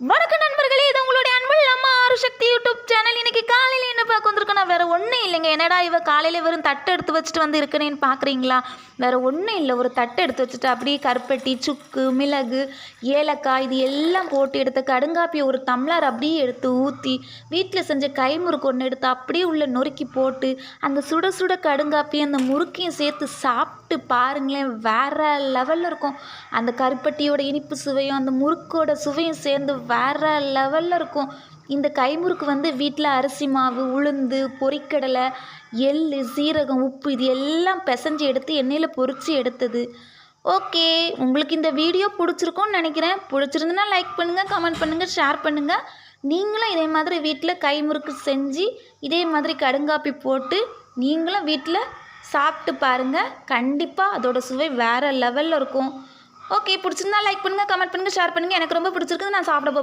வணக்கம் நண்பர்களே இது உங்களுடைய அன்புள்ள அம்மா ஆறுசக்தி யூடியூப் ஒன்றும் இல்லைங்க. என்னடா இவ காலையில் வெறும் தட்டை எடுத்து வச்சுட்டு வந்து இருக்கனேன்னு பார்க்குறீங்களா வேறு ஒன்றும் இல்லை. ஒரு தட்டை எடுத்து வச்சுட்டு அப்படியே கருப்பட்டி சுக்கு மிளகு ஏலக்காய் இது எல்லாம் போட்டு எடுத்த கடுங்காப்பியை ஒரு டம்ளர் அப்படியே எடுத்து ஊற்றி வீட்டில் செஞ்ச கைமுறுக்கு ஒன்று எடுத்து அப்படியே உள்ள நொறுக்கி போட்டு அந்த சுட சுட கடுங்காப்பி அந்த முறுக்கையும் சேர்த்து சாப்பிட்டு பாருங்களேன். வேறு லெவலில் இருக்கும். அந்த கருப்பட்டியோட இனிப்பு சுவையும் அந்த முறுக்கோட சுவையும் சேர்ந்து வேறு லெவலில் இருக்கும். இந்த கைமுறுக்கு வந்து வீட்டில் அரிசி மாவு உளுந்து பொரிக்கடலை எள் சீரகம் உப்பு இது எல்லாம் பிசைஞ்சு எடுத்து எண்ணெயில் பொரித்து எடுத்தது. ஓகே உங்களுக்கு இந்த வீடியோ பிடிச்சிருக்கோன்னு நினைக்கிறேன். பிடிச்சிருந்துன்னா லைக் பண்ணுங்கள் கமெண்ட் பண்ணுங்கள் ஷேர் பண்ணுங்கள் நீங்களும் இதே மாதிரி வீட்டில் கைமுறுக்கு செஞ்சு இதே மாதிரி கடுங்காப்பி போட்டு நீங்களும் வீட்டில் சாப்பிட்டு பாருங்கள் கண்டிப்பாக அதோட சுவை வேறு லெவலில் இருக்கும். ஓகே பிடிச்சிருந்தா லைக் பண்ணுங்கள் கமெண்ட் பண்ணுங்கள் ஷேர் பண்ணுங்கள் எனக்கு ரொம்ப பிடிச்சிருக்குது நான் சாப்பிட போகிறேன்